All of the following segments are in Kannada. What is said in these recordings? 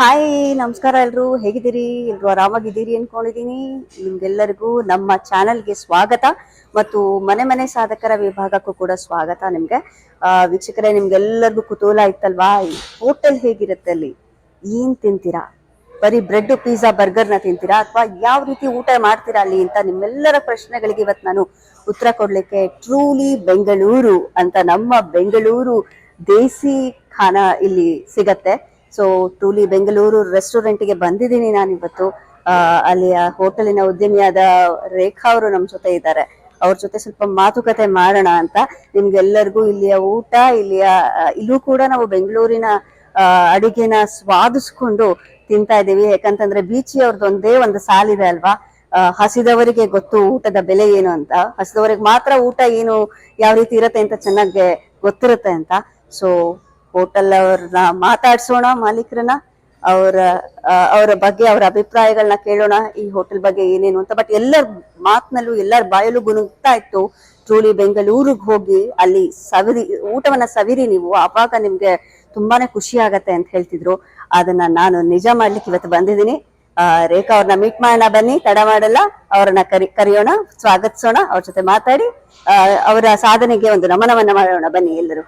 ಹಾಯ್ ನಮಸ್ಕಾರ ಎಲ್ರು. ಹೇಗಿದ್ದೀರಿ? ಎಲ್ರು ಆರಾಮಾಗಿದ್ದೀರಿ ಅನ್ಕೊಂಡಿದ್ದೀನಿ. ನಿಮ್ಗೆಲ್ಲರಿಗೂ ನಮ್ಮ ಚಾನೆಲ್ಗೆ ಸ್ವಾಗತ ಮತ್ತು ಮನೆ ಮನೆ ಸಾಧಕರ ವಿಭಾಗಕ್ಕೂ ಕೂಡ ಸ್ವಾಗತ ನಿಮ್ಗೆ. ವೀಕ್ಷಕರೇ, ನಿಮ್ಗೆಲ್ಲರಿಗೂ ಕುತೂಹಲ ಇತ್ತಲ್ವಾ? ಹೋಟೆಲ್ ಹೇಗಿರುತ್ತೆ ಅಲ್ಲಿ? ಏನ್ ತಿಂತೀರಾ? ಬರೀ ಬ್ರೆಡ್, ಪಿಜ್ಜಾ, ಬರ್ಗರ್ನ ತಿಂತೀರಾ? ಅಥವಾ ಯಾವ ರೀತಿ ಊಟ ಮಾಡ್ತೀರಾ ಅಲ್ಲಿ ಅಂತ ನಿಮ್ಮೆಲ್ಲರ ಪ್ರಶ್ನೆಗಳಿಗೆ ಇವತ್ತು ನಾನು ಉತ್ತರ ಕೊಡ್ಲಿಕ್ಕೆ ಟ್ರೂಲಿ ಬೆಂಗಳೂರು ಅಂತ ನಮ್ಮ ಬೆಂಗಳೂರು ದೇಸಿ ಖಾನ ಇಲ್ಲಿ ಸಿಗತ್ತೆ. ಸೊ ಟೂಲಿ ಬೆಂಗಳೂರು ರೆಸ್ಟೋರೆಂಟ್ಗೆ ಬಂದಿದ್ದೀನಿ ನಾನು ಇವತ್ತು ಅಲ್ಲಿಯ ಹೋಟೆಲಿನ ಉದ್ಯಮಿಯಾದ ರೇಖಾ ಅವರು ನಮ್ಮ ಜೊತೆ ಇದ್ದಾರೆ. ಅವ್ರ ಜೊತೆ ಸ್ವಲ್ಪ ಮಾತುಕತೆ ಮಾಡೋಣ ಅಂತ. ನಿಮ್ಗೆಲ್ಲರಿಗೂ ಇಲ್ಲಿಯ ಊಟ, ಇಲ್ಲಿಯ ಇಲ್ಲೂ ಕೂಡ ನಾವು ಬೆಂಗಳೂರಿನ ಅಡುಗೆನ ಸ್ವಾದಿಸ್ಕೊಂಡು ತಿಂತಾ ಇದ್ದೀವಿ. ಯಾಕಂತಂದ್ರೆ ಬೀಚಿ ಅವ್ರದ್ದು ಒಂದೇ ಸಾಲಿದೆ ಅಲ್ವಾ? ಹಸಿದವರಿಗೆ ಗೊತ್ತು ಊಟದ ಬೆಲೆ ಏನು ಅಂತ. ಹಸಿದವರಿಗೆ ಮಾತ್ರ ಊಟ ಏನು ಯಾವ ರೀತಿ ಇರತ್ತೆ ಅಂತ ಚೆನ್ನಾಗಿ ಗೊತ್ತಿರುತ್ತೆ ಅಂತ. ಸೊ ಹೋಟೆಲ್ ಅವ್ರನ್ನ ಮಾತಾಡ್ಸೋಣ, ಮಾಲೀಕರನ್ನ, ಅವರ ಅವರ ಬಗ್ಗೆ, ಅವರ ಅಭಿಪ್ರಾಯಗಳನ್ನ ಕೇಳೋಣ, ಈ ಹೋಟೆಲ್ ಬಗ್ಗೆ ಏನೇನು ಅಂತ. ಬಟ್ ಎಲ್ಲರ ಮಾತಿನಲ್ಲೂ, ಎಲ್ಲರ ಬಾಯಲ್ಲೂ ಗುಣಗ್ತಾ ಇತ್ತು. ಟ್ರೂಲಿ ಬೆಂಗಳೂರಿಗೆ ಹೋಗಿ ಅಲ್ಲಿ ಸವಿರಿ, ಊಟವನ್ನ ಸವಿರಿ ನೀವು, ಆವಾಗ ನಿಮ್ಗೆ ತುಂಬಾನೇ ಖುಷಿ ಆಗತ್ತೆ ಅಂತ ಹೇಳ್ತಿದ್ರು. ಅದನ್ನ ನಾನು ನಿಜ ಮಾಡ್ಲಿಕ್ಕೆ ಇವತ್ತು ಬಂದಿದ್ದೀನಿ. ರೇಖಾ ಅವ್ರನ್ನ ಮೀಟ್ ಮಾಡೋಣ ಬನ್ನಿ, ತಡ ಮಾಡಲ್ಲ. ಅವ್ರನ್ನ ಕರಿ, ಕರೆಯೋಣ, ಸ್ವಾಗತಿಸೋಣ, ಅವ್ರ ಜೊತೆ ಮಾತಾಡಿ. ಅವರ ಸಾಧನೆಗೆ ಒಂದು ನಮನವನ್ನ ಮಾಡೋಣ ಬನ್ನಿ ಎಲ್ಲರೂ.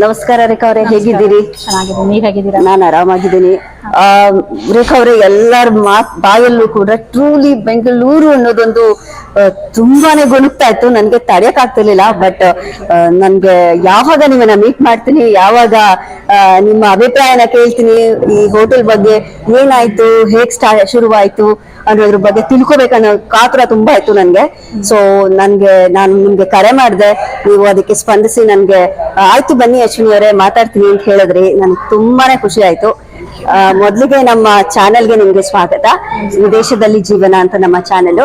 ನಮಸ್ಕಾರ ರೇಖಾ ಅವರೇ ಹೇಗಿದ್ದೀರಿ? ಚೆನ್ನಾಗಿದೆ ನೀವ್ ಹೇಗಿದ್ದೀರಾ? ನಾನು ಆರಾಮಾಗಿದ್ದೀನಿ. ಆ ರೇಖಾ ಅವರೇ ಎಲ್ಲರ ಮಾತ್ ಬಾಯಲ್ಲೂ ಕೂಡ ಟ್ರೂಲಿ ಬೆಂಗಳೂರು ಅನ್ನೋದೊಂದು ಆ, ತುಂಬಾನೇ ಗೊಣಗ್ತಾ ಇತ್ತು. ನನ್ಗೆ ತಡೆಯಕ್ ಆಗ್ತಿರ್ಲಿಲ್ಲ ಬಟ್ ನನ್ಗೆ ಯಾವಾಗ ನಿಮ್ಮನ್ನ ಮೀಟ್ ಮಾಡ್ತೀನಿ ಯಾವಾಗ ಆ, ನಿಮ್ಮ ಅಭಿಪ್ರಾಯನ ಕೇಳ್ತೀನಿ ಈ ಹೋಟೆಲ್ ಬಗ್ಗೆ ಏನಾಯ್ತು ಹೇಗ್ ಸ್ಟಾ ಶುರುವಾಯ್ತು ಅನ್ನೋದ್ರ ಬಗ್ಗೆ ತಿಳ್ಕೊಬೇಕನ್ನೋ ಕಾತುರ ತುಂಬಾ ಇತ್ತು ನನ್ಗೆ. ಸೊ ನನ್ಗೆ, ನಾನು ನಿಮ್ಗೆ ಕರೆ ಮಾಡಿದೆ. ನೀವು ಅದಕ್ಕೆ ಸ್ಪಂದಿಸಿ ನನ್ಗೆ, ಆಯ್ತು ಬನ್ನಿ ಅಶ್ವಿನಿ ಅವರೇ ಮಾತಾಡ್ತೀನಿ ಅಂತ ಹೇಳಿದ್ರಿ. ನನ್ಗೆ ತುಂಬಾನೇ ಖುಷಿ ಆಯ್ತು. ಮೊದ್ಲಿಗೆ ನಮ್ಮ ಚಾನೆಲ್ಗೆ ನಿಮ್ಗೆ ಸ್ವಾಗತ. ವಿದೇಶದಲ್ಲಿ ಜೀವನ ಅಂತ ನಮ್ಮ ಚಾನೆಲ್.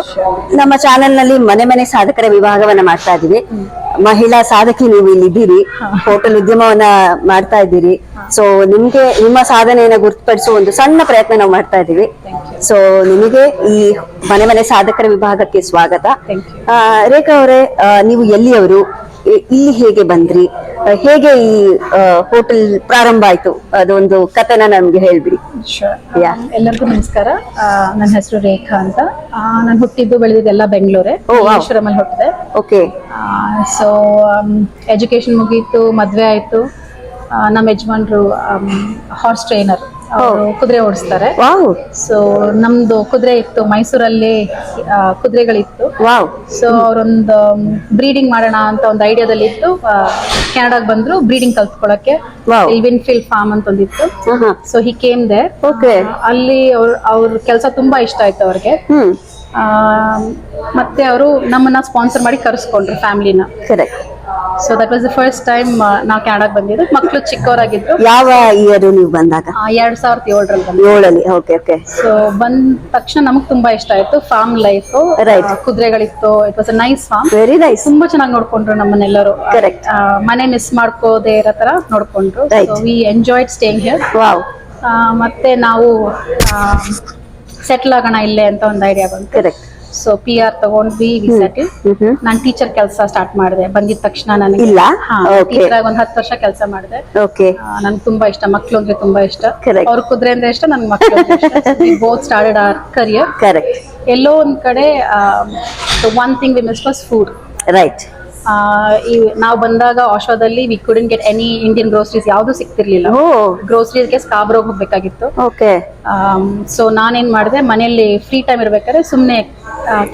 ನಮ್ಮ ಚಾನೆಲ್ನಲ್ಲಿ ಮನೆ ಮನೆ ಸಾಧಕರ ವಿಭಾಗವನ್ನ ಮಾಡ್ತಾ ಇದೀವಿ ಮಹಿಳಾ ಸಾಧಕಿ ನೀವು ಇಲ್ಲಿ ಇದ್ದೀರಿ. ಹೋಟೆಲ್ ಉದ್ಯಮವನ್ನ ಮಾಡ್ತಾ ಇದ್ದೀರಿ. ಸೊ ನಿಮ್ಗೆ ನಿಮ್ಮ ಸಾಧನೆಯನ್ನ ಗುರುತುಪಡಿಸುವ ಒಂದು ಸಣ್ಣ ಪ್ರಯತ್ನ ನಾವು ಮಾಡ್ತಾ ಇದೀವಿ ಸೊ ನಿಮಗೆ ಈ ಮನೆ ಮನೆ ಸಾಧಕರ ವಿಭಾಗಕ್ಕೆ ಸ್ವಾಗತ. ಆ, ರೇಖಾ ಅವರೇ ನೀವು ಎಲ್ಲಿಯವರು? ಇಲ್ಲಿ ಹೇಗೆ ಬಂದ್ರಿ? ಹೇಗೆ ಈ ಹೋಟೆಲ್ ಪ್ರಾರಂಭ ಆಯ್ತು? ಅದೊಂದು ಕಥೆನ ನಮ್ಗೆ ಹೇಳ್ಬಿಡಿ. ಎಲ್ಲರಿಗೂ ನಮಸ್ಕಾರ. ನನ್ನ ಹೆಸರು ರೇಖಾ ಅಂತ. ನಾನು ಹುಟ್ಟಿದ್ದು ಬೆಳೆದಿದ್ದೆಲ್ಲ ಬೆಂಗಳೂರೇ. ಈಶ್ವರಮಲ್ಲಿ ಹುಟ್ಟಿದೆ. ಓಕೆ ಸೊ ಎಜುಕೇಶನ್ ಮುಗೀತು ಮದ್ವೆ ಆಯ್ತು. ನಮ್ಮ ಯಜಮಾನ್ರು ಹಾರ್ಸ್ ಟ್ರೈನರ್ ಅವರು ಕುದುರೆ ಓಡಿಸ್ತಾರೆ. ವಾವ್. ಸೊ ನಮ್ದು ಕುದುರೆ ಇತ್ತು. ಮೈಸೂರಲ್ಲಿ ಕುದುರೆಗಳಿತ್ತು. ವಾವ್. ಸೊ ಅವರೊಂದು ಬ್ರೀಡಿಂಗ್ ಮಾಡೋಣ ಅಂತ ಒಂದು ಐಡಿಯಾದಲ್ಲಿ ಇತ್ತು ಕೆನಡಾಗ್ ಬಂದ್ರು ಬ್ರೀಡಿಂಗ್ ಕಲ್ತ್ಕೊಳಕ್ಕೆ. ಎಲ್ವಿನ್ ಫೀಲ್ ಫಾರ್ಮ್ ಅಂತ ಒಂದಿತ್ತು ಸೊ ಹಿ ಕೇಮ್ ದೇ ಅಲ್ಲಿ ಅವ್ರ ಅವ್ರ ಕೆಲಸ ತುಂಬಾ ಇಷ್ಟ ಆಯ್ತು ಅವ್ರಿಗೆ. ಮತ್ತೆ ಅವರು ನಮ್ಮನ್ನ ಸ್ಪಾನ್ಸರ್ ಮಾಡಿ ಕರೆಸ್ಕೊಂಡ್ರು ಫ್ಯಾಮಿಲಿನ correct so that was the first time ನಾವು ಕೆನಡಾಗ್ ಬಂದಿದ್ದು. ಮಕ್ಕಳು ಚಿಕ್ಕವರಾಗಿದ್ರು. ಯಾವ ಇಯರ್ ನೀವು ಬಂದಾಗ? ಎರಡ್ ಸಾವಿರದ ಏಳರಲ್ಲಿ ಏಳಲ್ಲಿ ಓಕೆ ಓಕೆ ಸೊ ಬಂದ ತಕ್ಷಣ ನಮಗ್ ತುಂಬಾ ಇಷ್ಟ ಆಯ್ತು. Farm life right ಕುದುರೆಗಳಿತ್ತು. It was a nice farm very nice ತುಂಬಾ ಚೆನ್ನಾಗಿ ನೋಡ್ಕೊಂಡ್ರು ನಮ್ಮನ್ನೆಲ್ಲರೂ. ಕರೆಕ್ಟ್ ಮನೆ ಮಿಸ್ ಮಾಡ್ಕೋದೇ ಇರೋ ತರ ನೋಡ್ಕೊಂಡ್ರು. We enjoyed staying here wow ಮತ್ತೆ ನಾವು ಸೆಟ್ಲ್ ಆಗೋಣ ಇಲ್ಲೇ ಅಂತ ಒಂದು ಐಡಿಯಾ ಬಂತು. ಕರೆಕ್ಟ್ ಸೊ ಪಿ ಆರ್ ತಗೊಂಡ್ವಿ ವಿ ನಾನ್ ನಾನು ಟೀಚರ್ ಕೆಲಸ ಸ್ಟಾರ್ಟ್ ಮಾಡಿದೆ. ಬಂದಿದ ತಕ್ಷಣ ನನಗೆ ಇಲ್ಲ? ಟೀಚರ್ ಆಗಿ ಒಂದ್ ಹತ್ತು ವರ್ಷ ಕೆಲಸ ಮಾಡಿದೆ. ಓಕೆ ನನ್ಗೆ ತುಂಬಾ ಇಷ್ಟ ಮಕ್ಳು ಅಂದ್ರೆ ತುಂಬಾ ಇಷ್ಟ. ಅವ್ರ ಕುದುರೆ ಅಂದ್ರೆ ಇಷ್ಟ ನನ್ ಮಕ್ಳು both started our career correct ಎಲ್ಲೋ ಒಂದ್ ಕಡೆ one thing we miss was food right ಈ ನಾವು ಬಂದಾಗ ಆಶೋದಲ್ಲಿ we couldn't get any Indian groceries ಯಾವ್ದು ಸಿಗ್ತಿರ್ಲಿಲ್ಲ. ಗ್ರೋಸರೀಸ್ಗೆ ಸ್ಕಾಬ್ರೋಗ್ ಹೋಗ್ಬೇಕಾಗಿತ್ತು. ಓಕೆ. ಸೊ ನಾನೇನ್ ಮಾಡಿದೆ ಮನೆಯಲ್ಲಿ ಫ್ರೀ ಟೈಮ್ ಇರ್ಬೇಕಾದ್ರೆ ಸುಮ್ನೆ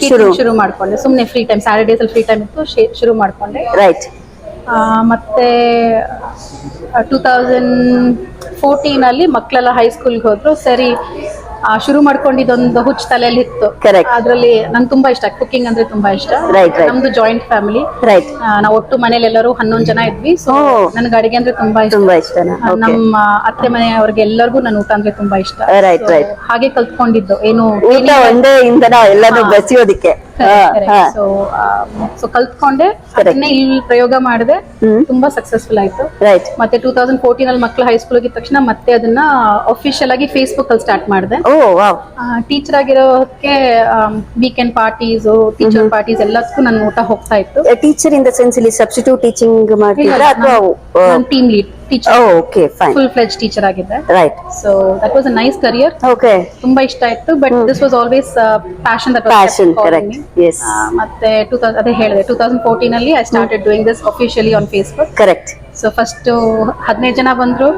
ಶುರು. ಮಾಡ್ಕೊಂಡೆ. ಸುಮ್ನೆ ಫ್ರೀ ಟೈಮ್ ಸ್ಯಾಟರ್ಡೇಸ್ ಅಲ್ಲಿ ಫ್ರೀ ಟೈಮ್ ಇತ್ತು ಶುರು ಮಾಡ್ಕೊಂಡೆ. ರೈಟ್ ಮತ್ತೆ ಟೂ ತೌಸಂಡ್ ಫೋರ್ಟೀನಲ್ಲಿ ಮಕ್ಕಳೆಲ್ಲ ಹೈಸ್ಕೂಲ್ಗೆ ಹೋದ್ರು ಸರಿ ಶುರು ಮಾಡ್ಕೊಂಡಿದ್ದೊಂದು ಹುಚ್ಚ ತಲೆಯಲ್ಲಿ ಇತ್ತು. Correct. ಅದ್ರಲ್ಲಿ ನಂಗೆ ತುಂಬಾ ಇಷ್ಟ. ಕುಕಿಂಗ್ ಅಂದ್ರೆ ತುಂಬಾ ಇಷ್ಟ. Right, right. ನಮ್ದು ಜಾಯಿಂಟ್ ಫ್ಯಾಮಿಲಿ ರೈಟ್ ನಾವು ಒಟ್ಟು ಮನೇಲಿ ಎಲ್ಲರೂ ಹನ್ನೊಂದು ಜನ ಇದ್ವಿ. So Oh. ನನಗೆ ಅಡಿಗೆ ಅಂದ್ರೆ ತುಂಬಾ ಇಷ್ಟ. ತುಂಬಾ ಇಷ್ಟನಾ? ಆ, ಓಕೆ ನಮ್ಮ ಅತ್ತೆ ಮನೆಯವ್ರಿಗೆ ಎಲ್ಲರಿಗೂ ನನ್ನ ಊಟ ಅಂದ್ರೆ ತುಂಬಾ ಇಷ್ಟ. Right, So, right. ಹಾಗೆ ಕಲ್ತ್ಕೊಂಡಿದ್ದು. ಏನು ಊಟ ಒಂದೇ ಇಂಧನ ಎಲ್ಲಾನು ಬೆಸೆಯೋದಿಕ್ಕೆ. ಸೊ ಸೊ ಕಲ್ತ್ಕೊಂಡೆ ಅದನ್ನೇ ಇಲ್ಲಿ ಪ್ರಯೋಗ ಮಾಡಿದೆ. ತುಂಬಾ ಸಕ್ಸಸ್ಫುಲ್ ಆಯ್ತು. ರೈಟ್ ಮತ್ತೆ ಟೂ ತೌಸಂಡ್ ಫೋರ್ಟೀನ್ ಅಲ್ಲಿ ಮಕ್ಕಳು ಹೈಸ್ಕೂಲ್ ಹೋಗಿದ ತಕ್ಷಣ ಮತ್ತೆ ಅದನ್ನ ಅಫಿಷಿಯಲ್ ಆಗಿ ಫೇಸ್ಬುಕ್ ಅಲ್ಲಿ ಸ್ಟಾರ್ಟ್ ಮಾಡಿದೆ. Oh wow. ಟೀಚರ್ ಆಗಿರೋಕೆ ವೀಕೆಂಡ್ ಪಾರ್ಟೀಸ್ ಟೀಚರ್ ಪಾರ್ಟೀಸ್ ಎಲ್ಲದಕ್ಕೂ ನನ್ನ ಊಟ ಹೋಗ್ತಾ ಇತ್ತು. ಟೀಚರ್ ಇನ್ ದ ಸೆನ್ಸ್ ಇಲ್ಲಿ ಸಬ್ಸ್ಟಿಟ್ಯೂಟ್ ಟೀಚಿಂಗ್ ಮಾಡ್ತಿದ್ರ ಅಥವಾ team lead teacher okay fine full fledge teacher ಆಗಿದ್ದೆ. Right so that was a nice career okay ತುಂಬಾ ಇಷ್ಟ ಆಯ್ತು but this was always passion that passion correct yes ಮತ್ತೆ ಟೂ ತೌಸಂಡ್ ಅದೇ ಹೇಳಿದೆ ಟೂ ತೌಸಂಡ್ ಫೋರ್ಟೀನ್ ಅಲ್ಲಿ I started doing this officially on Facebook correct so first ಹದಿನೈದು ಜನ ಬಂದ್ರು.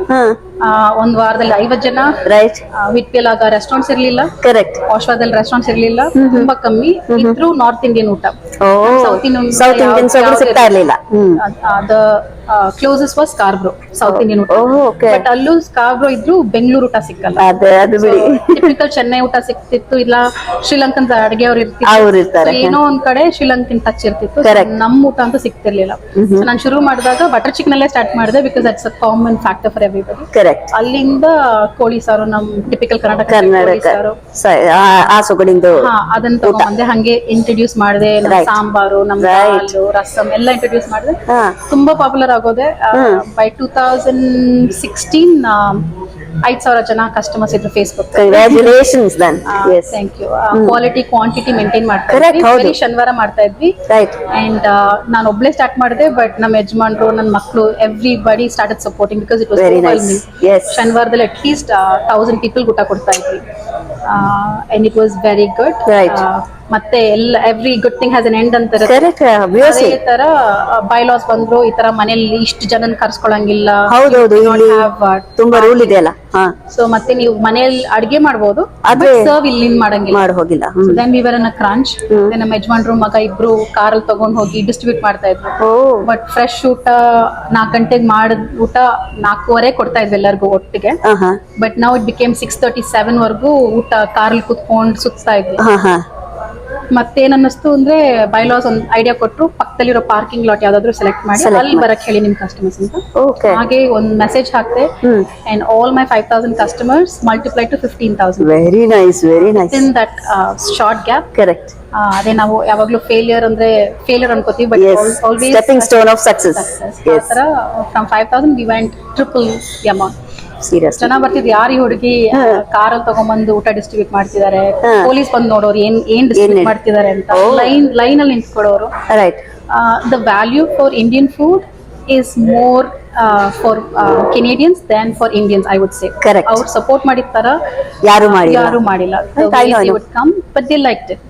ಒಂದ್ ವಾರದಲ್ಲಿ ಐವತ್ ಜನ. ರೈಟ್ ವಿಟ್ಪಿಲ್ ಆಗ ರೆಸ್ಟೋರೆಂಟ್ಸ್ ಇರ್ಲಿಲ್ಲ. ಕರೆಕ್ಟ್ ಆಶ್ವಾದಲ್ಲಿ ರೆಸ್ಟೋರೆಂಟ್ಸ್ ಇರ್ಲಿಲ್ಲ. ತುಂಬಾ ಕಮ್ಮಿ. ಇದ್ರು ನಾರ್ತ್ ಇಂಡಿಯನ್ ಊಟ. ಸೌತ್ South ಸೌತ್ ಇಂಡಿಯನ್ ಸಿಗ್ತಾ ಇರ್ಲಿಲ್ಲ. ಅದ closest was Scarborough south Indian ಊಟ. ಬಟ್ ಅಲ್ಲೂ ಕಾರ್ಬ್ರೋ ಇದ್ರು ಬೆಂಗಳೂರು ಊಟ ಸಿಕ್ಕಲ್ಲ. ಟಿಪಿಕಲ್ ಚೆನ್ನೈ ಊಟ ಸಿಕ್ತಿತ್ತು. ಇಲ್ಲ ಶ್ರೀಲಂಕನ್ ಅಡಿಗೆ ಅವ್ರು ಇರ್ತಿದ್ರು. ಏನೋ ಒಂದ್ ಕಡೆ ಶ್ರೀಲಂಕನ್ ಟಚ್ ಇರ್ತಿತ್ತು. ನಮ್ ಊಟ ಅಂತ ಸಿಕ್ತಿರ್ಲಿಲ್ಲ ನಾನು ಶುರು ಮಾಡಿದಾಗ ಬಟರ್ ಚಿಕನ್ ಅಲ್ಲೇ ಸ್ಟಾರ್ಟ್ ಮಾಡಿದೆ because that's a common factor for everybody correct ಅಲ್ಲಿಂದ ಕೋಳಿ ಸಾರು ನಮ್ ಟಿಪಿಕಲ್ ಕರ್ನಾಟಕ ಕೋಳಿ ಕರ್ನಾಟಕ ಸಾರು. ಸ- ಆ- ಆ ಸೊಗಡಿಂದು ಹಾ ಅದನ್ನ ಹಂಗೆ ಇಂಟ್ರೊಡ್ಯೂಸ್ ಮಾಡಿದೆ Right. ಸಾಂಬಾರು ನಮ್ Right. ದಾಲು ರಸಂ ಎಲ್ಲ ಇಂಟ್ರೊಡ್ಯೂಸ್ ಮಾಡಿದೆ. ಹಾ. ತುಂಬಾ ಪಾಪ್ಯುಲರ್ ಆಗೋದೆ. ಬೈ ಟೂ ತೌಸಂಡ್ ಸಿಕ್ಸ್ಟೀನ್ ಐದ್ ಸಾವಿರ ಜನ ಕಸ್ಟಮರ್ಸ್ ಇದ್ರು Facebook congratulations then yes thank you quality quantity maintain ಮಾಡ್ತಾ ಇದ್ವಿ. ಬರೀ ಶನಿವಾರ ಮಾಡ್ತಾ ಇದ್ವಿ. ರೈಟ್ ಅಂಡ್ ನಾನು ಒಬ್ಳೆ ಸ್ಟಾರ್ಟ್ ಮಾಡಿದೆ ಬಟ್ ನಮ್ಮ ಯಜಮಾನ್ರು ನನ್ನ ಮಕ್ಕಳು everybody start supporting because it was. ಶನಿವಾರದಲ್ಲಿ at least thousand people ಊಟ ಕೊಡ್ತಾ ಇದ್ವಿ. And it was very good Right. ಮತ್ತೆ ಎಲ್ಲ every good thing has an end ಅಂತ ಇರುತ್ತೆ. ಕರೆಕ್ಟ್ ಅಬ್ವಿಯಸ್ಲಿ ಅದೇ ತರ ಬೈಲಾಸ್ ಬಂದ್ರು ಈ ತರ ಮನೇಲಿ ಇಷ್ಟು ಜನನ್ ಕರ್ಸ್ಕೊಳಂಗಿಲ್ಲ. ಹೌದೌದು ಇಲ್ಲಿ ತುಂಬಾ ರೂಲ್ ಇದೆ ಅಲ್ಲ ಸೊ ಮತ್ತೆ ನೀವು ಮನೆಯಲ್ಲಿ ಅಡಿಗೆ ಮಾಡ್ಬೋದು ಆದ್ರೆ ಸರ್ವ್ ಇಲ್ಲಿ ಮಾಡಂಗಿಲ್ಲ. ಮಾಡಿ ಹೋಗಿಲ್ಲ then we were on crunch ನಮ್ಮ ಯಜಮಾನ್ರು ಮಗ ಇಬ್ರು ಕಾರಲ್ಲಿ ತಗೊಂಡ್ ಹೋಗಿ ಡಿಸ್ಟ್ರಿಬ್ಯೂಟ್ ಮಾಡ್ತಾ ಇದ್ರು. ಬಟ್ ಫ್ರೆಶ್ ಊಟ ನಾಲ್ಕು ಗಂಟೆಗೆ ಮಾಡಿದ ಊಟ ನಾಲ್ಕೂವರೆ ಕೊಡ್ತಾ ಇದ್ವಿ ಎಲ್ಲರಿಗೂ ಒಟ್ಟಿಗೆ. ಬಟ್ ನಾವ್ it became six thirty seven ವರ್ಗೂ ಊಟ ಕಾರಲ್ಲಿ ಕುತ್ಕೊಂಡು ಸುತ್ತಾ ಇದ್ವಿ. ಮತ್ತೇನ್ ಅನ್ನಿಸ್ತು ಅಂದ್ರೆ ಬೈಲಾಸ್ ಒಂದು ಐಡಿಯಾ ಕೊಟ್ಟರು ಪಕ್ಕದಲ್ಲಿರೋ ಪಾರ್ಕಿಂಗ್ ಲಾಟ್ ಯಾವ್ದಾದ್ರು ಸೆಲೆಕ್ಟ್ ಮಾಡಿ Select ಅಲ್ಲಿ ಬರಕ್ ಹೇಳಿ ನಿಮ್ ಕಸ್ಟಮರ್ಸ್ ಅಂತ. ಓಕೆ ಹಾಗೆ ಒಂದು ಮೆಸೇಜ್ ಹಾಕ್ತೆ ಹ್ಮ್. And all my five thousand customers multiply to fifteen thousand very nice very nice in that short gap correct ಅದೇ ನಾವು ಯಾವಾಗ್ಲೂ ಫೇಲಿಯರ್ ಅಂದ್ರೆ failure ಅನ್ಕೋತೀವಿ but yes always stepping stone of success yes from five thousand we went triple amount serious ಚೆನ್ನಾಗಿ ಬರ್ತಿದ್ ಯಾರು ಈ ಹುಡುಗಿ ಕಾರಲ್ಲಿ ತಗೊಂಡ್ಬಂದು ಊಟ ಡಿಸ್ಟ್ರಿಬ್ಯೂಟ್ ಮಾಡ್ತಿದ್ದಾರೆ ಪೊಲೀಸ್ ಬಂದು ನೋಡೋರು ಏನ್ ಏನ್ ಡಿಸ್ಟ್ರಿಬ್ಯೂಟ್ ಮಾಡ್ತಿದ್ದಾರೆ ಅಂತ. ಲೈನ್ ಲೈನ್ ಅಲ್ಲಿ ನಿಂತ್ಕೊಳ್ಳೋರು. Right the value for Indian food is more for Canadians than for Indians I would say correct ಅವ್ರು ಸಪೋರ್ಟ್ ಮಾಡಿದ ತರ ಯಾರು ಮಾಡಿಲ್ಲ. ಯಾರು ಮಾಡಿಲ್ಲ. Would come but they like it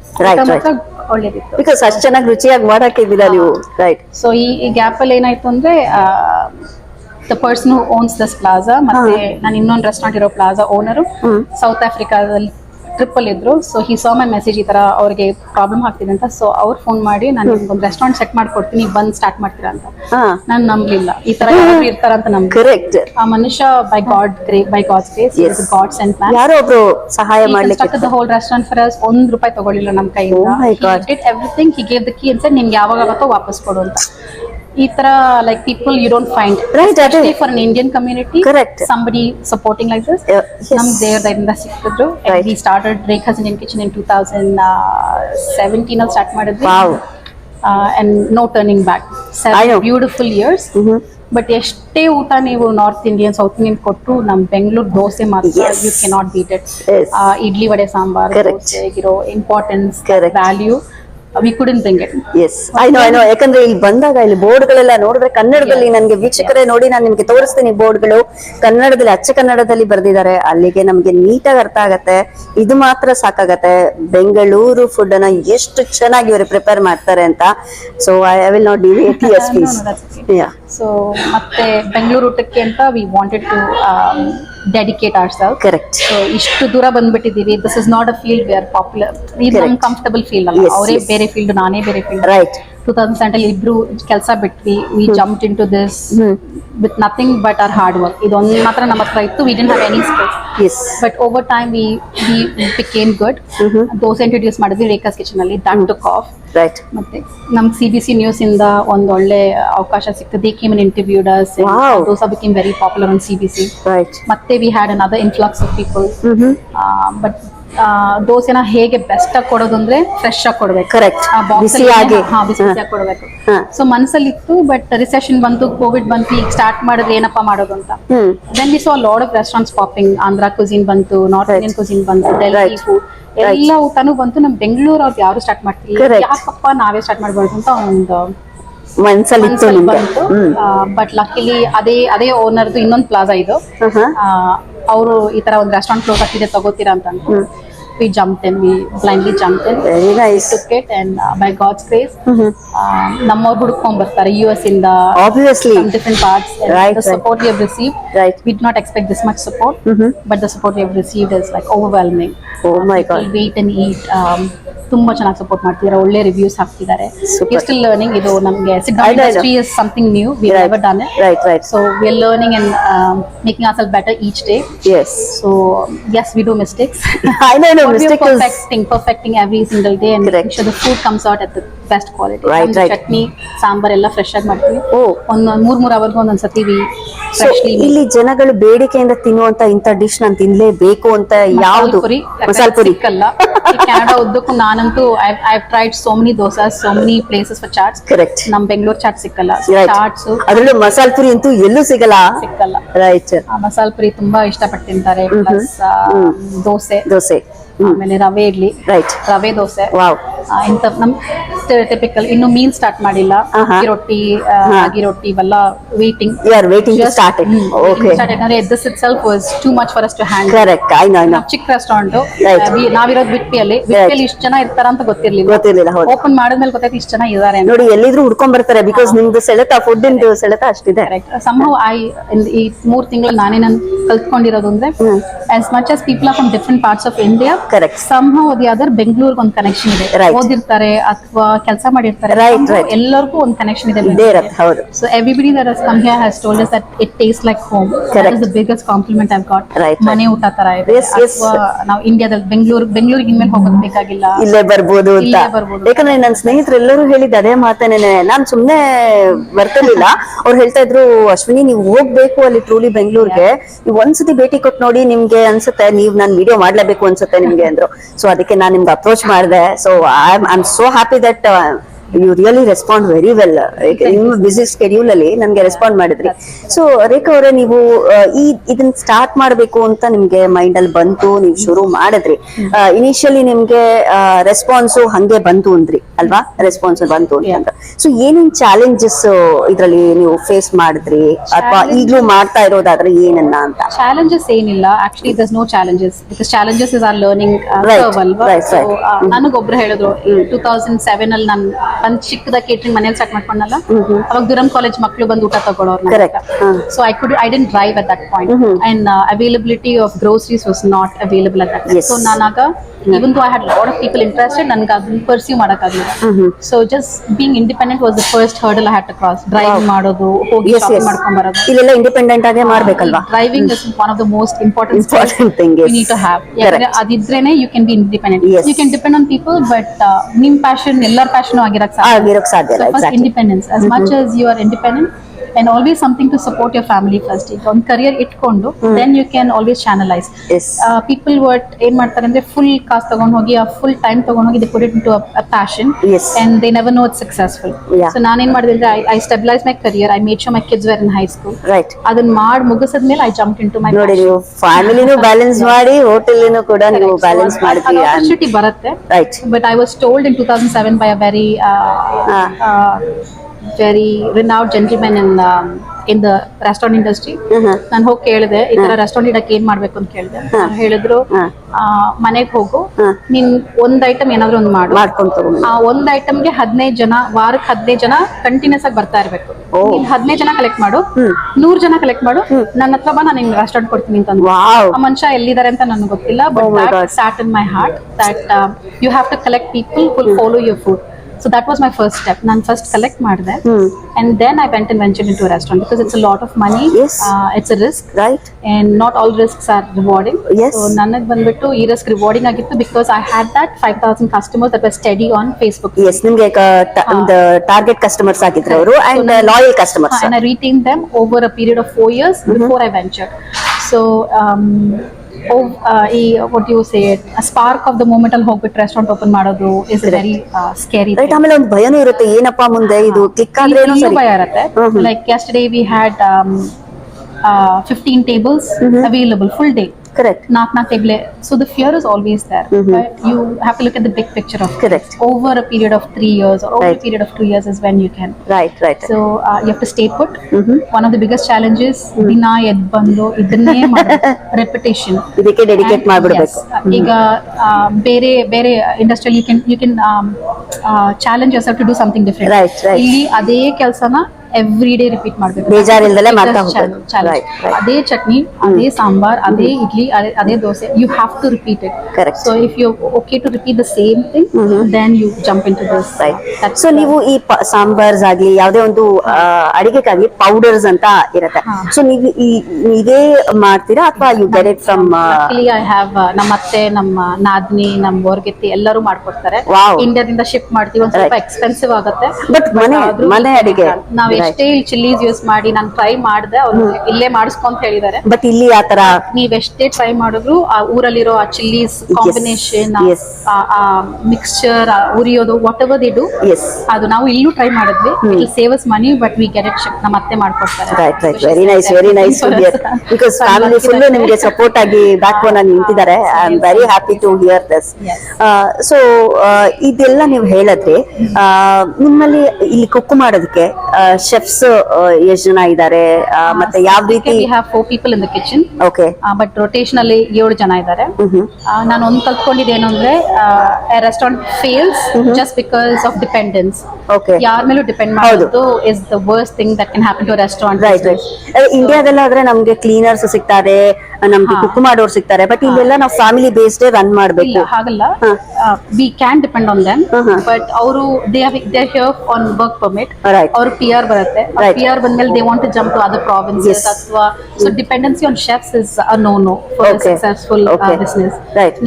ಒಳ್ಳೇದಿತ್ತು. ಬಿಕಾಸ್ ಅಷ್ಟು ಚೆನ್ನಾಗಿ ರುಚಿಯಾಗಿ ಮಾಡಾಕಿದ್ದೀರಾ ನೀವು. ರೈಟ್ ಸೊ ಈ ಗ್ಯಾಪ್ ಅಲ್ಲಿ ಏನಾಯ್ತು ಅಂದ್ರೆ the person who owns this plaza ಮತ್ತೆ ನಾನು ಇನ್ನೊಂದು ರೆಸ್ಟೋರೆಂಟ್ ಇರೋ ಪ್ಲಾಜಾ ಓನರು. ಸೌತ್ ಆಫ್ರಿಕಾದಲ್ಲಿ ಟ್ರಿಪ್ ಅಲ್ಲಿ ಇದ್ರು. So he saw my message ಈ ತರ ಅವ್ರಿಗೆ ಪ್ರಾಬ್ಲಮ್ ಆಗ್ತಿದೆ ಅಂತ. ಸೊ ಅವ್ರು ಫೋನ್ ಮಾಡಿ ನಾನು ಒಂದು ರೆಸ್ಟೋರೆಂಟ್ ಸೆಟ್ ಮಾಡ್ಕೊಡ್ತೀನಿ ಬಂದ್ ಸ್ಟಾರ್ಟ್ ಮಾಡ್ತೀರಾ ಅಂತ. ನಾನು ನಂಬಲಿಲ್ಲ. ಈ ತರ ಇರ್ತಾರ ಅಂತ ನಂಬಿ ಕರೆಕ್ಟ್ ಆ ಮನುಷ್ಯ by God grey by God's grace Yes. God sent man ಯಾರೋ ಒಬ್ರು ಸಹಾಯ ಮಾಡ್ಲಿಕ್ಕೆ the whole restaurant for us ಒಂದ್ ರೂಪಾಯಿ ತಗೊಳ್ಳಿಲ್ಲ ನಮ್ಮ ಕೈಯಿಂದ. Did everything he gave the key ಅಂತ ನಿಮ್ಗೆ ಯಾವಾಗ ಆಗುತ್ತೋ ವಾಪಸ್ ಕೊಡು ಅಂತ. ಈ ತರ like people you don't find right ಅದೇ for an Indian community Correct. Somebody supporting like this. ನಮ್ ದೇವ್ರದಿಂದ ಸಿಕ್ಕಿದ್ರು. We started Rekha's Indian kitchen in two thousand seventeen ಅಲ್ಲಿ ಸ್ಟಾರ್ಟ್ ಮಾಡಿದ್ವಿ. And no turning back. Beautiful years but ಎಷ್ಟೇ ಊಟ ನೀವು ನಾರ್ತ್ ಇಂಡಿಯನ್ ಸೌತ್ ಇಂಡಿಯನ್ ಕೊಟ್ಟು ನಮ್ ಬೆಂಗಳೂರು ದೋಸೆ ಮಾತ್ರ. You cannot beat it idli vada sambar. ದೋಸೆಗಿರೋ importance value we couldn't bring it as I know I know ಯಾಕಂದ್ರೆ ಇಲ್ಲಿ ಬಂದಾಗ ಇಲ್ಲಿ ಬೋರ್ಡ್ಗಳೆಲ್ಲ ನೋಡಿದ್ರೆ ಕನ್ನಡದಲ್ಲಿ ನನಗೆ ವೀಕ್ಷಕರೇ ನೋಡಿ ನಾನು ನಿಮ್ಗೆ ತೋರಿಸ್ತೀನಿ ಬೋರ್ಡ್ಗಳು. ಕನ್ನಡದಲ್ಲಿ ಅಚ್ಚ ಕನ್ನಡದಲ್ಲಿ ಬರೆದಿದ್ದಾರೆ. ಅಲ್ಲಿಗೆ ನಮ್ಗೆ ನೀಟಾಗಿ ಅರ್ಥ ಆಗತ್ತೆ. ಇದು ಮಾತ್ರ ಸಾಕಾಗತ್ತೆ. ಬೆಂಗಳೂರು ಫುಡ್ ಅನ್ನ ಎಷ್ಟು ಚೆನ್ನಾಗಿ ಇವರು ಪ್ರಿಪೇರ್ ಮಾಡ್ತಾರೆ ಅಂತ. So I will not D S please so ಮತ್ತೆ ಬೆಂಗಳೂರು ಊಟಕ್ಕೆ ಅಂತ we wanted to dedicate our self correct so ಇಷ್ಟು ದೂರ ಬಂದ್ಬಿಟ್ಟಿದೀವಿ this is not a field we are popular ಇದು. ಕಂಫರ್ಟಬಲ್ ಫೀಲ್ಡ್ ಅಲ್ಲ. ಅವರೇ. ಬೇರೆ ಫೀಲ್ಡ್ ನಾನೇ ಬೇರೆ ಫೀಲ್ಡ್ ರೈಟ್ ಟೂ ತೌಸಂಡ್ ಸೆವೆಂಟಲ್ಲಿ ಇಬ್ರು ಕೆಲಸ ಬಿಟ್ವಿ. We jumped into this with nothing but our hard work ಇದೊಂದು ಮಾತ್ರ ನಮ್ಮ ಹತ್ರ ಇತ್ತು. We didn't have any skills but over time we we became good dosa introduce ಮಾಡಿದ್ವಿ ರೇಖಾಸ್ ಕಿಚನ್ ಅಲ್ಲಿ. ದಟ್ ಟುಕ್ ಆಫ್ ರೈಟ್ ಮತ್ತೆ ನಮ್ ಸಿ ಬಿ ಸಿ ನ್ಯೂಸ್ ಇಂದ ಒಂದ್ ಒಳ್ಳೆ ಅವಕಾಶ ಸಿಕ್ತದೆ came interviewed us Wow. Dosa became very popular on C B C right ಮತ್ತೆ we had another influx of people but ದೋಸೆನ ಹೇಗೆ ಬೆಸ್ಟ್ ಆಗಿ ಕೊಡೋದು ಅಂದ್ರೆ ಫ್ರೆಶ್ ಆಗಿ ಕೊಡ್ಬೇಕು. ಆ ಅಲ್ಲಿ ಬಿಸಿಯಾಗಿ. ಏನ್- ಹಾ ಬಿಸಿ ಬಿಸಿಯಾಗಿ ಕೊಡ್ಬೇಕು. ಸೊ ಮನಸ್ಸಲ್ಲಿ ಇತ್ತು ಬಟ್ ರಿಸೆಷನ್ ಬಂತು ಕೋವಿಡ್ ಬಂತು ಈಗ ಸ್ಟಾರ್ಟ್ ಮಾಡಿದ್ರೆ ಏನಪ್ಪಾ ಮಾಡೋದು ಅಂತ. Then we saw lot of restaurants popping Andhra cuisine ಬಂತು ನಾರ್ತ್ ಇಂಡಿಯನ್ ಕುಸಿನ್ ಬಂತು ಡೆಲ್ಲಿ ಎಲ್ಲ ಊಟನೂ ಬಂತು. ನಮ್ ಬೆಂಗಳೂರು ಅವ್ರು ಯಾರು ಸ್ಟಾರ್ಟ್ ಮಾಡ್ತಿಲ್ಲ. ಯಾಕಪ್ಪ ನಾವೇ ಸ್ಟಾರ್ಟ್ ಮಾಡ್ಬಾರ್ದು ಅಂತ ಒಂದು ಮನ್ಸಲ್ಲಿ ಬಂತು. ಬಟ್ ಲಕ್ಕಿಲಿ ಅದೇ ಅದೇ ಓನರ್ದು ಇನ್ನೊಂದು ಪ್ಲಾಜಾ ಇದು. ಅವರು ಈ ತರ ಒಂದು ರೆಸ್ಟೋರೆಂಟ್ ಕ್ಲೋಸ್ ಆಗ್ತಿದೆ ತಗೋತೀರಾ ಅಂತ we jumped in. We blindly jumped in. Very nice. took it and uh, by God's grace ನಮ್ಮವ್ರು ಹುಡುಕೊಂಡ್ ಬರ್ತಾರೆ ಯು ಎಸ್ ಇಂದ Obviously. from different parts and Right, the right. support we have received Right. we did not expect this much support but the support we have received is like overwhelming Oh my God. People wait and eat um, ತುಂಬಾ ಚೆನ್ನಾಗಿ ಸಪೋರ್ಟ್ ಮಾಡ್ತಿದ್ದಾರೆ ಒಳ್ಳೆ ರಿವ್ಯೂಸ್ ಹಾಕ್ತಿದ್ದಾರೆ Super. ಸ್ಟಿಲ್ ಲರ್ನಿಂಗ್ ಇದು ನಮಗೆ I know, I know. Industry is something new we Right. Done it right right so we are learning and making our self better each day yes so yes we do mistakes I know, no, But we are mistake is- perfecting perfecting every single day and Correct. making sure the food comes out at the best quality. Right, ನಮ್ದು right. ಚಟ್ನಿ ಸಾಂಬಾರ್ ಎಲ್ಲ ಫ್ರೆಶ್ ಆಗಿ ಮಾಡ್ತೀವಿ. ಓ ಒಂದ್ ಮೂರ್ ಮೂರ್ ಅವರ್ಗೂ ಒಂದೊಂದ್ ಸತಿ So, ಇಲ್ಲಿ ಜನಗಳು ಬೇಡಿಕೆಯಿಂದ ತಿನ್ನುವಂತ ಇಂತ ಡಿಶ್ ನಾನು ತಿನ್ಲೇಬೇಕು ಅಂತ ಯಾವುದು? ಮಸಾಲ್ ಪುರಿ ಮಸಾಲ್ ಪುರಿ. ಸಿಕ್ಕಲ್ಲ. ಕೆನಡಾ ಉದ್ದಕ್ಕೂ ನಾನಂತೂ I tried so many dosas so many places for chaats correct ನಮ್ ಬೆಂಗಳೂರು ಚಾಟ್ ಸಿಕ್ಕಲ್ಲ. ಚಾಟ್ಸ್ ಅದ್ರಲ್ಲೂ ಮಸಾಲ್ ಪುರಿ ಅಂತೂ ಎಲ್ಲೂ ಸಿಗಲ್ಲ? ಸಿಕ್ಕಲ್ಲ. ರೈಟ್ ಆ ಮಸಾಲ್ ಪುರಿ ತುಂಬಾ ಇಷ್ಟಪಟ್ಟು ತಿಂತಾರೆ ದೋಸೆ. ದೋಸೆ. ಆಮೇಲೆ ರವೆ ಇಡ್ಲಿ. ರೈಟ್ ರವೆ ದೋಸೆ. ವಾವ್ ಆ, ಇಂಥ ನಮ್ ಟಿಪಿಕಲ್ ಇನ್ನು ಮೀನ್ ಸ್ಟಾರ್ಟ್ ಮಾಡಿಲ್ಲ. ಅಕ್ಕಿ ರೊಟ್ಟಿ ರಾಗಿ ರೊಟ್ಟಿ ಇವೆಲ್ಲ ವೇಟಿಂಗ್ ಟು ಸ್ಟಾರ್ಟ್ ಯಾಕಂದ್ರೆ this itself was too much for us to hand correct I know no ಚಿಕ್ಕ ರೆಸ್ಟೋರೆಂಟ್ Right. ನಾವಿರೋದು ವಿಟ್ಪಿಯಲ್ಲಿ ವಿಟ್ಪಿಯಲ್ಲಿ ಇಷ್ಟು ಜನ ಇರ್ತಾರ ಅಂತ ಗೊತ್ತಿರ್ಲಿಲ್ಲ. ಗೊತ್ತಿರಲಿಲ್ಲ ಹೌದು. ಓಪನ್ ಮಾಡಿದ್ಮೇಲೆ ಗೊತ್ತಾಯ್ತು ಇಷ್ಟು ಜನ ಇದಾರೆ ಅಂತ. ನೋಡಿ ಎಲ್ಲಿದ್ರು ಹುಡ್ಕೊಂಡ್ ಬರ್ತಾರೆ ಬಿಕಾಸ್ ನಿಮ್ದು ಸೆಳೆತ ಫುಡ್ ಇಂದು ಸೆಳೆತ ಅಷ್ಟಿದೆ. ಸಂಭವ್ ಐ ಈ ಮೂರ್ ತಿಂಗಳು ನಾನೇ ನಾನು ಕಲ್ತ್ಕೊಂಡಿರೋದು ಅಂದ್ರೆ as much as people are from different parts of India correct ಸಂಭವ್ ಯಾವ್ದಾದ್ರು ಬೆಂಗಳೂರಿಗೆ ಒಂದು ಕನೆಕ್ಷನ್ ಇದೆ. Right. ಓದಿರ್ತಾರೆ ಅಥವಾ ಕೆಲಸ ಮಾಡಿರ್ತಾರೆ ರೈಟ್ ರೈಟ್ ಎಲ್ಲರಿಗೂ ಒಂದು ಕನೆಕ್ಷನ್ ಇದೆ ಇರತ್ತೆ ಹೌದು. So everybody that has come here has told us that it taste like home that Correct. is biggest biggest I. Right, right. ಮನೆ ಊಟ ತರ ಇದೆ. Yes, yes. ಅಥವಾ ನಾವು ಇಂಡಿಯಾದಲ್ಲಿ ಬೆಂಗಳೂರು ಬೆಂಗಳೂರಿಗೆ ಇನ್ಮೇಲೆ ಹೋಗೋದು ಬೇಕಾಗಿಲ್ಲ. ಇಲ್ಲೇ ಬರ್ಬೋದು ಅಂತ. ಇಲ್ಲೇ ಬರ್ಬೋದು. ಯಾಕಂದ್ರೆ ನನ್ನ ಸ್ನೇಹಿತರೆಲ್ಲರೂ ಹೇಳಿದ ಅದೇ ಮಾತೇನೆ ನಾನ್ ಸುಮ್ನೆ ಬರ್ತಿರ್ಲಿಲ್ಲ. ಅವ್ರು ಹೇಳ್ತಾ ಇದ್ರು ಅಶ್ವಿನಿ ನೀವು ಹೋಗ್ಬೇಕು ಅಲ್ಲಿ ಟ್ರೂಲಿ ಬೆಂಗಳೂರಿಗೆ ನೀವು ಒಂದ್ಸತಿ ಭೇಟಿ ಕೊಟ್ಟು ನೋಡಿ ನಿಮ್ಗೆ ಅನ್ಸುತ್ತೆ. ನೀವು ನಾನು ವಿಡಿಯೋ ಮಾಡ್ಲೇಬೇಕು ಅನ್ಸುತ್ತೆ ನಿಮ್ಗೆ ಅಂದ್ರು. ಸೊ ಅದಕ್ಕೆ ನಾನು ನಿಮ್ಗೆ ಅಪ್ರೋಚ್ ಮಾಡಿದೆ. So I am so happy that you really respond very well ನಿಮ್ಮ ಬಿಸಿ ಸ್ಕೆಡ್ಯೂಲ್ ಅಲ್ಲಿ ನಮ್ಗೆ ರೆಸ್ಪಾಂಡ್ ಮಾಡಿದ್ರಿ. ಸೊ ರೇಖಾ ಅವರೇ ನೀವು ಈ ಇದನ್ನ ಸ್ಟಾರ್ಟ್ ಮಾಡ್ಬೇಕು ಅಂತ ನಿಮ್ಗೆ ಮೈಂಡ್ ಅಲ್ಲಿ ಬಂತು ನೀವು ಶುರು ಮಾಡಿದ್ರಿ. ಇನಿಷಿಯಲಿ ನಿಮ್ಗೆ ರೆಸ್ಪಾನ್ಸು ಹಂಗೆ ಬಂತು ಅಂದ್ರಿ ಅಲ್ವಾ? ರೆಸ್ಪಾನ್ಸ್ ಬಂತು ಅಂತ. ಸೊ ಏನೇನ್ ಚಾಲೆಂಜಸ್ ಇದ್ರಲ್ಲಿ ನೀವು ಫೇಸ್ ಮಾಡಿದ್ರಿ? ಅಥವಾ ಈಗಲೂ ಮಾಡ್ತಾ ಇರೋದಾದ್ರೆ ಏನನ್ನ ಅಂತ? ಚಾಲೆಂಜಸ್ ಏನಿಲ್ಲ. Actually this no challenges because challenges are learning ಅಲ್ವಾ. ನನಗೊಬ್ರು ಹೇಳಿದ್ರು ಟೂ ತೌಸಂಡ್ ಸೆವೆನ್ ಅಲ್ಲಿ ನಾನು ಒಂದ್ ಚಿಕ್ಕದ ಕೇಟ್ರಿಂಗ್ ಮನೇಲಿ ಸ್ಟಾರ್ಟ್ ಮಾಡ್ಕೊಂಡಲ್ಲ? ಅವಾಗ ದುರಂ ಕಾಲೇಜ್ ಮಕ್ಕಳು ಬಂದು ಊಟ ತಗೊಳೋರು so I could I didn't drive at that point and availability of groceries was not available at that. So ನಾನಾಗ even I had lot of people interested ನನ್ಗೆ ಅದನ್ನ ಪರ್ಸ್ಯೂ ಮಾಡೋಕ್ಕಾಗಲಿಲ್ಲ. So just being independent was the first hurdle I had to cross drive ಮಾಡೋದು ಹೋಗಿ Yes, ಶಾಪಿಂಗ್. ಮಾಡ್ಕೊಂಡ್ ಬರೋದು. ಇಲ್ಲೆಲ್ಲ ಇಂಡಿಪೆಂಡೆಂಟ್ ಆಗೇ ಮಾಡಬೇಕಲ್ವಾ? Driving is one of the most important important thing. You need to have Correct. ಅದಿದ್ರೇನೆ you can be independent Yes. You can depend on people but ನಿಮ್ ಪ್ಯಾಷನ್ ಎಲ್ಲರ ಪ್ಯಾಷನ್ ಆಗಿರಕ್ ಆಗಿರೋಕ್ ಸಾಧ್ಯ ಇಲ್ಲ first exactly independence as much as you are independent and always something to support your family first ಈಗ ಒಂದು ಕರಿಯರ್ ಇಟ್ಕೊಂಡು then you can always channelise people what ಏನ್ ಮಾಡ್ತಾರೆ ಅಂದ್ರೆ ಫುಲ್ ಕಾಸ್ಟ್ ತಗೊಂಡು ಹೋಗಿ ಆ ಫುಲ್ ಟೈಮ್ ತಗೊಂಡೋಗಿ they put it to passion. And they never know it successful. So ನಾನೇನ್ ಮಾಡಿದೆ ಅಂದ್ರೆ I stabilise my career I made sure my kids were in high school right ಅದನ್ನ ಮಾಡಿ ಮುಗಿಸಿದ್ಮೇಲೆ I jump in to my ನೋಡಿ ನೀವು ಫ್ಯಾಮಿಲಿನೂ ಬ್ಯಾಲೆನ್ಸ್ ಮಾಡಿ ಹೋಟೆಲಿನೂ ಕೂಡ ನೀವು ಬ್ಯಾಲೆನ್ಸ್ ಮಾಡ್ತೀವಿ ಆಪರ್ಚುನಿಟಿ ಬರುತ್ತೆ. Right but I was told in 2007 by a very uh, Ah. Very renowned gentleman in um, in the restaurant industry. ನಾನು ಹೋಗಿ ಕೇಳಿದೆ ಈ ತರ ರೆಸ್ಟೋರೆಂಟ್ ಇಡಕ್ಕೆ ಏನ್ ಮಾಡ್ಬೇಕು ಅಂತ ಕೇಳಿದೆ. ಅವ್ರು ಹೇಳಿದ್ರು ಮನೆಗೆ ಹೋಗು ನೀನ್ ಒಂದ್ ಐಟಮ್ ಏನಾದ್ರು ಒಂದ್ ಮಾಡು. ಮಾಡ್ಕೊಂಡು ತಗೊಂಡು. ಆ ಒಂದ್ ಐಟಮ್ಗೆ ಹದಿನೈದು ಜನ ವಾರಕ್ಕೆ ಹದಿನೈದು ಜನ ಕಂಟಿನ್ಯೂಸ್ ಆಗಿ ಬರ್ತಾ ಇರ್ಬೇಕು. ನೀನ್ ಹದಿನೈದು ಜನ ಕಲೆಕ್ಟ್ ಮಾಡು ನೂರ್ ಜನ ಕಲೆಕ್ಟ್ ಮಾಡು ನನ್ನ ಹತ್ರ ಬಾ ನಾನು ನಿಮ್ಗೆ ರೆಸ್ಟೋರೆಂಟ್ ಕೊಡ್ತೀನಿ ಅಂತ ಅಂದ್ರು. ವಾವ್. ಆ ಮನುಷ್ಯ ಎಲ್ಲಿದ್ದಾರೆ ಅಂತ ನನಗೆ ಗೊತ್ತಿಲ್ಲ Oh but my God. That start in my heart that you have to collect people full follow your food so that was my first step ನಾನು ಫಸ್ಟ್ ಕಲೆಕ್ಟ್ ಮಾಡಿದೆ and then I went and venture into restaurant because it's lot of money it's risk right and not all risks are rewarding so ನನಗೆ ಬಂದ್ಬಿಟ್ಟು ಈ ರಿಸ್ಕ್ ರಿವಾರ್ಡಿಂಗ್ ಆಗಿತ್ತು because I had that five thousand customers that was study on Facebook yes ನಿಮ್ಗೆ ಟಾರ್ಗೆಟ್ ಕಸ್ಟಮರ್ಸ್ ಆಗಿದ್ರು ಅವರು and loyal customers I I them over a period of four years before I venture ventured. So um, ಈ what you say spark of the moment ಅಲ್ಲಿ ಹೋಗ್ಬಿಟ್ಟು ರೆಸ್ಟೋರೆಂಟ್ ಓಪನ್ ಮಾಡೋದು ಇಸ್ ವೆರಿ ಸ್ಕೇರಿ ರೈಟ್ ಆಮೇಲೆ ಒಂದು ಭಯನೂ ಇರುತ್ತೆ ಏನಪ್ಪಾ ಮುಂದೆ ಇದು ಕ್ಲಿಕ್ ಆದ್ರೆ ಏನೋ ಸರಿ? ಭಯ ಇರುತ್ತೆ. Like yesterday we had fifteen tables available full day correct ನಾಲ್ಕು ನಾಲ್ಕು table so the fear is always there but you have to look at the big picture of Correct. over a period of three years or over Right. a period of two years is when you can. Right right so you have to stay put one of the biggest challenges ದಿನ ಎದ್ ಬಂದು ಇದನ್ನೇ ರೆಪಿಟೇಷನ್ ಇದಕ್ಕೆ ಡೆಡಿಕೇಟ್ ಮಾಡ್ಬಿಡ್ಬೇಕು ಈಗ ಆ, ಬೇರೆ ಬೇರೆ industrial you can you can challenge your to do something different Right, right. ಇಲ್ಲಿ ಅದೇ ಕೆಲಸನ ಎವ್ರಿ ಡೇ ರಿಪೀಟ್ ಮಾಡಬೇಕು. ಬೇಜಾರಿಲ್ದಲೇ ಮಾಡ್ತಾ right. ಅದೇ ಚಟ್ನಿ ಅದೇ ಸಾಂಬಾರ್ ಅದೇ ಇಡ್ಲಿ ಅದೇ- dosa you have to repeat it Correct. So if you okay to repeat the same thing then you jump into this right so ನೀವು ಈ ಸಾಂಬಾರ್ಸ್ ಆಗ್ಲಿ ಯಾವ್ದೇ ಒಂದು ಅಡಿಗೆಗಾಗಿ ಅಡಿಗೆಗಾಗ್ಲಿ ಪೌಡರ್ಸ್ ಅಂತ ಇರುತ್ತೆ. ಸೊ ನೀವು ಈ ನೀವೇ ಮಾಡ್ತೀರಾ ಅಥವಾ you direct it from I have ನಮ್ಮ ಅತ್ತೆ ನಮ್ಮ ನಾದ್ನಿ ನಮ್ಮ ಬೋರ್ಗೆತ್ತಿ ಎಲ್ಲರೂ ಮಾಡ್ಕೊಡ್ತಾರೆ. ಇಂಡಿಯಾದಿಂದ ಶಿಫ್ಟ್ ಮಾಡ್ತೀವಿ. ಒಂದ್ ಸ್ವಲ್ಪ. ಎಕ್ಸ್ಪೆನ್ಸಿವ್ ಆಗುತ್ತೆ. ಬಟ್ ಮನೆ- ಮನೆ ಅಡಿಗೆ. ನಾವ್ Right. ಇಲ್ಲಿ ಚಿಲ್ಲೀಸ್ ಯೂಸ್ ಮಾಡಿ ನಾನು ಟ್ರೈ ಮಾಡಿದೆ ಅವ್ರು ಇಲ್ಲೇ ಮಾಡಿಸ್ಕೊ ಅಂತ ಹೇಳಿದ್ದಾರೆ. ಬಟ್ ಇಲ್ಲಿ ಆ ತರ ನೀವ್ ಎಷ್ಟೇ ಟ್ರೈ ಮಾಡಿದ್ರು ಆ ಊರಲ್ಲಿರೋ ಆ ಚಿಲ್ಲೀಸ್ ಕಾಂಬಿನೇಷನ್ yes. ಆ ಮಿಕ್ಸ್ಚರ್ ಉರಿಯೋದು whatever they do yes ಅದು ನಾವು ಇಲ್ಲೂ ಟ್ರೈ ಮಾಡಿದ್ವಿ. It saves money but we get it ನಮ್ಮ ಅತ್ತೆ ಮಾಡ್ಕೊಡ್ತಾರೆ. Right right very nice very nice because family full ನಿಮ್ಗೆ ಸಪೋರ್ಟ್ ಆಗಿ ಬ್ಯಾಕ್ ಬೋನ್ ಆಗಿ ನಿಂತಿದ್ದಾರೆ. I am very happy to hear this Yes. So ಇದೆಲ್ಲ ನೀವು ಹೇಳಿದ್ರೆ ಆ, ನಿಮ್ಮಲ್ಲಿ ಇಲ್ಲಿ ಕುಕ್ ಮಾಡೋದಕ್ಕೆ ಶೆಫ್ಸ್ ಎಷ್ಟು ಜನ ಇದ್ದಾರೆ. ಮತ್ತೆ ಯಾವ ರೀತಿ we have four people in the kitchen okay but rotation ಅಲ್ಲಿ ಏಳು ಜನ ಇದ್ದಾರೆ. ನಾನು ಒಂದು ಕಲ್ತ್ಕೊಂಡಿದ್ದೇನು ಅಂದ್ರೆ restaurant fails just because of dependence okay ಯಾರ ಮೇಲೂ ಡಿಪೆಂಡ್ ಮಾಡೋದು is the worst thing that can happen to restaurant right right ಇಂಡಿಯಾದಲ್ಲಾದ್ರೆ ನಮ್ಗೆ ಕ್ಲೀನರ್ಸ್ ಸಿಗ್ತಾರೆ ನಮ್ಗೆ ಕುಕ್ ಮಾಡೋರು ಸಿಗ್ತಾರೆ. ಬಟ್ ಇಲ್ಲೆಲ್ಲ ನಾವು ಫ್ಯಾಮಿಲಿ ಬೇಸ್ಡ್ ರನ್ ಮಾಡ್ಬೇಕು. ಹಾಗಲ್ಲ. We can depend on them but ಅವರು they they here on work permit. ಅವ್ರ ಪಿ ಆರ್ ಬರುತ್ತೆ. ಪಿ ಆರ್ ಬಂದ್ಮೇಲೆ they want to jump to other provinces. ಅಥವಾ so dependency on chefs is a no no for successful business.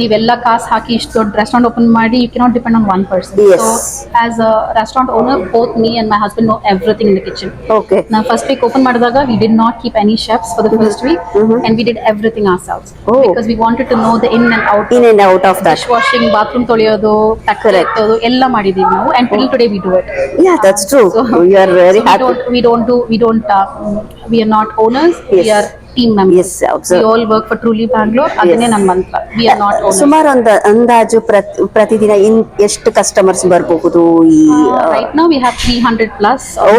ನೀವೆಲ್ಲ ಕಾಸ್ ಹಾಕಿ ಇಷ್ಟು ದೊಡ್ಡ ರೆಸ್ಟೋರೆಂಟ್ ಓಪನ್ ಮಾಡಿ you cannot depend on one person. So as a restaurant owner both me and my husband know everything in the kitchen okay ನಾವು ಫಸ್ಟ್ ವೀಕ್ ಓಪನ್ ಮಾಡಿದಾಗ we did not keep any chefs for the first week and we did everything ourselves Oh. We wanted to know the in and out in and out of that dish washing bathroom ತೊಳೆಯೋದು ತಟ್ಟೆ Correct. ಎತ್ತೋದು ಎಲ್ಲ ಮಾಡಿದೀವಿ ನಾವು. And till today we do it yeah that's true you are very we happy don't we don't do we don't uh, we are not owners. Yes. we are ma'am as a all work put to ಲೀಬಂಗ್ಲೂರ್ ಅದನ್ನೇ ನನ್ನ ಮಂತ್ರ ವಿ ಆರ್ ನಾಟ್ ಸುಮಾರು ಒಂದು ಅಂದಾಜು ಪ್ರತಿ ಪ್ರತಿದಿನ ಎಷ್ಟು ಕಸ್ಟಮರ್ಸ್ ಬರಬಹುದು ಈ right no we have three hundred plus oh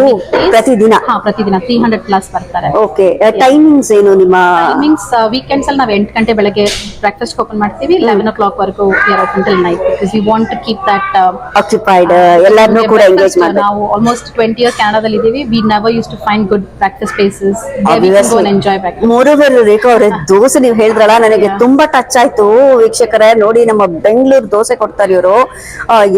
ಪ್ರತಿದಿನ? ಹಾಂ ಪ್ರತಿದಿನ ತ್ರೀ ಹಂಡ್ರೆಡ್ ಪ್ಲಸ್ ಬರ್ತಾರೆ. ಓಕೆ ಟೈಮಿಂಗ್ಸ್ uh, ಏನು ನಿಮ್ಮ ಟೈಮಿಂಗ್ಸ್ ಮೀನ್ಸ್ ವೀಕೆಂಡ್ಸಲ್ಲಿ ನಾವು ಎಂಟು ಗಂಟೆ ಬೆಳಗ್ಗೆ ಬ್ರೇಕ್ಫಾಸ್ಟ್ ಓಪನ್ ಮಾಡ್ತೀವಿ ಲೆವೆನ್ ಓ ಕ್ಲಾಕ್ ವರೆಗೂ open till night because we want to keep that occupied ಎಲ್ಲರನ್ನೂ ಕೂಡ ಎಂಗೇಜ್ ಮಾಡಿ ನಾವು ಆಲ್ಮೋಸ್ಟ್ ಟ್ವೆಂಟಿ ಇಯರ್ಸ್ ಕ್ಯಾನಡಾದಲ್ಲಿ ಇದೀವಿ. We never use to find good practice spaces enjoy back ಮೂರುವರೆ ರೇಖಾ ಅವರೇ ದೋಸೆ ನೀವು ಹೇಳಿದ್ರಲ್ಲ ನನಗೆ ತುಂಬಾ ಟಚ್ ಆಯ್ತು. ವೀಕ್ಷಕರೇ ನೋಡಿ ನಮ್ಮ ಬೆಂಗಳೂರು ದೋಸೆ ಕೊಡ್ತಾರೆ ಇವರು.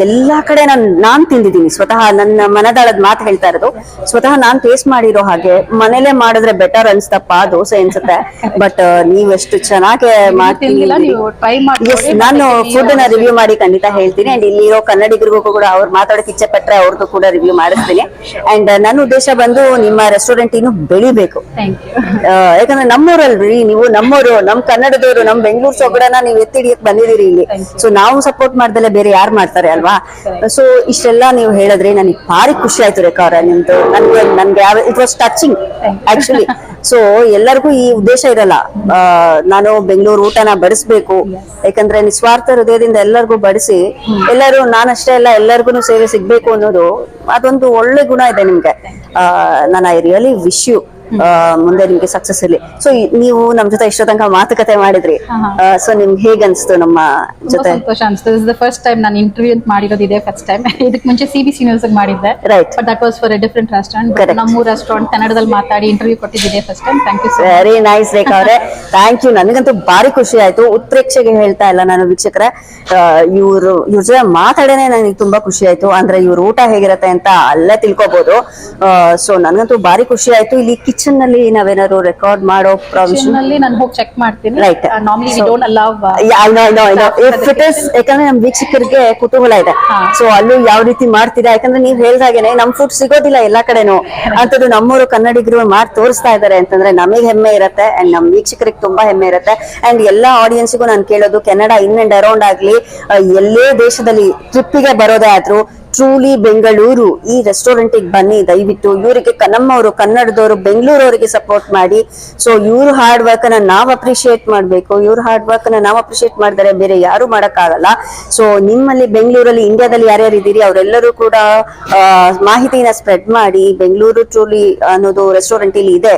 ಎಲ್ಲಾ ಕಡೆ ನಾನ್ ನಾನ್ ತಿಂದಿದ್ದೀನಿ. ಸ್ವತಃ ನನ್ನ ಮನದಾಳದ ಮಾತು ಹೇಳ್ತಾ ಇರೋದು. ಸ್ವತಃ ನಾನ್ ಟೇಸ್ಟ್ ಮಾಡಿರೋ ಹಾಗೆ ಮನೇಲೆ ಮಾಡಿದ್ರೆ ಬೆಟರ್ ಅನ್ಸ್ತಪ್ಪ ದೋಸೆ ಅನ್ಸುತ್ತೆ. ಬಟ್ ನೀವೆಷ್ಟು ಚೆನ್ನಾಗಿ ಮಾಡ್ತೀನಿ ತಿಂದಿಲ್ಲ ನೀವು ಟ್ರೈ ಮಾಡಿ ನಾನು ಫುಡ್ನ ರಿವ್ಯೂ ಮಾಡಿ ಖಂಡಿತ ಹೇಳ್ತೀನಿ. ಅಂಡ್ ಇಲ್ಲಿರೋ ಕನ್ನಡಿಗರಿಗೂ ಕೂಡ ಅವ್ರು ಮಾತಾಡೋಕೆ ಇಚ್ಛೆ ಪಟ್ಟರೆ ಅವ್ರದ್ದು ಕೂಡ ರಿವ್ಯೂ ಮಾಡಿಸ್ತೀನಿ. ಅಂಡ್ ನನ್ನ ಉದ್ದೇಶ ಬಂದು ನಿಮ್ಮ ರೆಸ್ಟೋರೆಂಟ್ ಇನ್ನು ಬೆಳಿಬೇಕು. ಯಾಕಂದ್ರೆ ನಮ್ಮೂರಲ್ರಿ ನೀವು ನಮ್ಮೂರು ನಮ್ ಕನ್ನಡದವರು ನಮ್ ಬೆಂಗಳೂರು ಸೊಗಡನ್ನ ನೀವು ಎತ್ತಿ ಹಿಡಿಯಕ್ ಬಂದಿದ್ದೀರಿ ಇಲ್ಲಿ. ಸೊ ನಾವು ಸಪೋರ್ಟ್ ಮಾಡ್ದಲೆ ಬೇರೆ ಯಾರು ಮಾಡ್ತಾರೆ ಅಲ್ವಾ? ಸೊ ಇಷ್ಟೆಲ್ಲ ನೀವು ಹೇಳಿದ್ರೆ ನನಗೆ ಭಾರಿ ಖುಷಿ ಆಯ್ತು ರೇಖಾ ಅವ್ರ. ನಿಮ್ದು ನನ್ಗೆ ನನ್ಗೆ ಯಾವ it was touching actually so ಎಲ್ಲರಿಗೂ ಈ ಉದ್ದೇಶ ಇರಲ್ಲ. ನಾನು ಬೆಂಗಳೂರು ಊಟನ ಬಡಿಸ್ಬೇಕು. ಯಾಕಂದ್ರೆ ನಿಸ್ವಾರ್ಥ ಹೃದಯದಿಂದ ಎಲ್ಲರಿಗೂ ಬಡಿಸಿ, ಎಲ್ಲರೂ ನಾನಷ್ಟೇ ಅಲ್ಲ, ಎಲ್ಲರಿಗೂ ಸೇವೆ ಸಿಗ್ಬೇಕು ಅನ್ನೋದು ಅದೊಂದು ಒಳ್ಳೆ ಗುಣ ಇದೆ ನಿಮ್ಗೆ. ನಾನು ಐ ರಿಯಲಿ ವಿಶ್ ಯು ಮುಂದೆ ನಿಮ್ಗೆ ಸಕ್ಸಸ್ ಇಲ್ಲಿ ಸೊ ನೀವು ನಮ್ ಜೊತೆ ಇಷ್ಟೋ ತನಕ ಮಾತುಕತೆ ಮಾಡಿದ್ರಿ. ಸೊ ನಿಮ್ಗೆ ಹೇಗ್ ಅನ್ಸ್ತು ನಮ್ಮ ಜೊತೆ? ಸಂತೋಷ ಅನ್ಸುತ್ತೆ ಇಸ್ ದ ಫಸ್ಟ್ ಟೈಮ್ ನಾನು ಇಂಟರ್ವ್ಯೂ ಅಂತ ಮಾಡಿರೋದು ಇದೆ ಫಸ್ಟ್ ಟೈಮ್ ಇದಕ್ಕೆ ಮುಂಚೆ ಸಿ ಬಿ ಸಿ ನ್ಯೂಸ್ ಮಾಡಿದ್ದೆ. Right but that was for a different restaurant. ನಮ್ಮ ರೆಸ್ಟೋರೆಂಟ್ ಕನ್ನಡದಲ್ಲಿ ಮಾತಾಡಿ ಇಂಟರ್ವ್ಯೂ ಕೊಟ್ಟಿದ್ದೆ first time thank you very nice Rekha ಅವ್ರೆ. ಥ್ಯಾಂಕ್ ಯು ನನಗಂತೂ ಭಾರಿ ಖುಷಿ ಆಯ್ತು. ಉತ್ಪ್ರೇಕ್ಷೆಗೆ ಹೇಳ್ತಾ ಇಲ್ಲ ನಾನು ವೀಕ್ಷಕರೇ. ಇವರು ಇವ್ರ ಜೊತೆ ಮಾತಾಡೇನೆ ನನಗೆ ತುಂಬಾ ಖುಷಿ ಆಯ್ತು. ಅಂದ್ರೆ ಇವ್ರ ಊಟ ಹೇಗಿರತ್ತೆ ಅಂತ ಅಲ್ಲೇ ತಿಳ್ಕೊಬಹುದು ಸೊ ನನಗಂತೂ ಭಾರಿ ಖುಷಿ ಆಯ್ತು. ಇಲ್ಲಿ ಕಿಚನ್ನಲ್ಲಿ ನಾವೇನಾದ್ರು ರೆಕಾರ್ಡ್ ಮಾಡೋ ಪ್ರಾವಿಷನ್ ಅಲ್ಲಿ ನಾನು ಹೋಗಿ ಚೆಕ್ ಮಾಡ್ತೀನಿ. Right normally we So- don't allow if it is ಯಾಕಂದ್ರೆ ನಮ್ ವೀಕ್ಷಕರಿಗೆ ಕುತೂಹಲ ಇದೆ. ಸೊ ಅಲ್ಲೂ ಯಾವ ರೀತಿ ಮಾಡ್ತೀರಾ? ಯಾಕಂದ್ರೆ ನೀವ್ ಹೇಳ್ದಾಗೇನೆ ನಮ್ ಫುಡ್ ಸಿಗೋದಿಲ್ಲ ಎಲ್ಲಾ ಕಡೆನೂ. ಅಂತದ್ದು ನಮ್ಮೂರು ಕನ್ನಡಿಗರು ಮಾಡಿ ತೋರಿಸ್ತಾ ಇದಾರೆ ಅಂತಂದ್ರೆ ನಮಗೆ ಹೆಮ್ಮೆ ಇರುತ್ತೆ ಅಂಡ್ ನಮ್ ವೀಕ್ಷಕರಿಗೆ ತುಂಬಾ ಹೆಮ್ಮೆ ಇರುತ್ತೆ. ಅಂಡ್ ಎಲ್ಲಾ ಆಡಿಯನ್ಸ್ ಆಡಿಯನ್ಸ್ಗೂ ನಾನು ಕೇಳೋದು ಕೆನಡಾ ಇನ್ ಅಂಡ್ ಅರೌಂಡ್ ಆಗ್ಲಿ ಎಲ್ಲೇ ದೇಶದಲ್ಲಿ ಟ್ರಿಪ್ಪಿಗೆ ಬರೋದೇ ಆದ್ರೂ ಟ್ರೂಲಿ ಬೆಂಗಳೂರು ಈ ರೆಸ್ಟೋರೆಂಟಿಗೆ ಬನ್ನಿ, ದಯವಿಟ್ಟು. ಇವರಿಗೆ ನಮ್ಮವರು ಕನ್ನಡದವರು ಬೆಂಗಳೂರವರಿಗೆ ಸಪೋರ್ಟ್ ಮಾಡಿ. ಸೊ ಇವ್ರ ಹಾರ್ಡ್ ವರ್ಕ್ ಅನ್ನ ನಾವ್ ಅಪ್ರಿಶಿಯೇಟ್ ಮಾಡ್ಬೇಕು. ಇವ್ರ ಹಾರ್ಡ್ ವರ್ಕ್ ಅನ್ನ ನಾವ್ ಅಪ್ರಿಶಿಯೇಟ್ ಮಾಡಿದರೆ ಬೇರೆ ಯಾರು ಮಾಡಕ್ಕಾಗಲ್ಲ. ಸೊ ನಿಮ್ಮಲ್ಲಿ ಬೆಂಗಳೂರಲ್ಲಿ ಇಂಡಿಯಾದಲ್ಲಿ ಯಾರ್ಯಾರು ಇದ್ದೀರಿ, ಅವರೆಲ್ಲರೂ ಕೂಡ ಮಾಹಿತಿನ ಸ್ಪ್ರೆಡ್ ಮಾಡಿ ಬೆಂಗಳೂರು ಟ್ರೂಲಿ ಅನ್ನೋದು ರೆಸ್ಟೋರೆಂಟ್ ಇಲ್ಲಿ ಇದೆ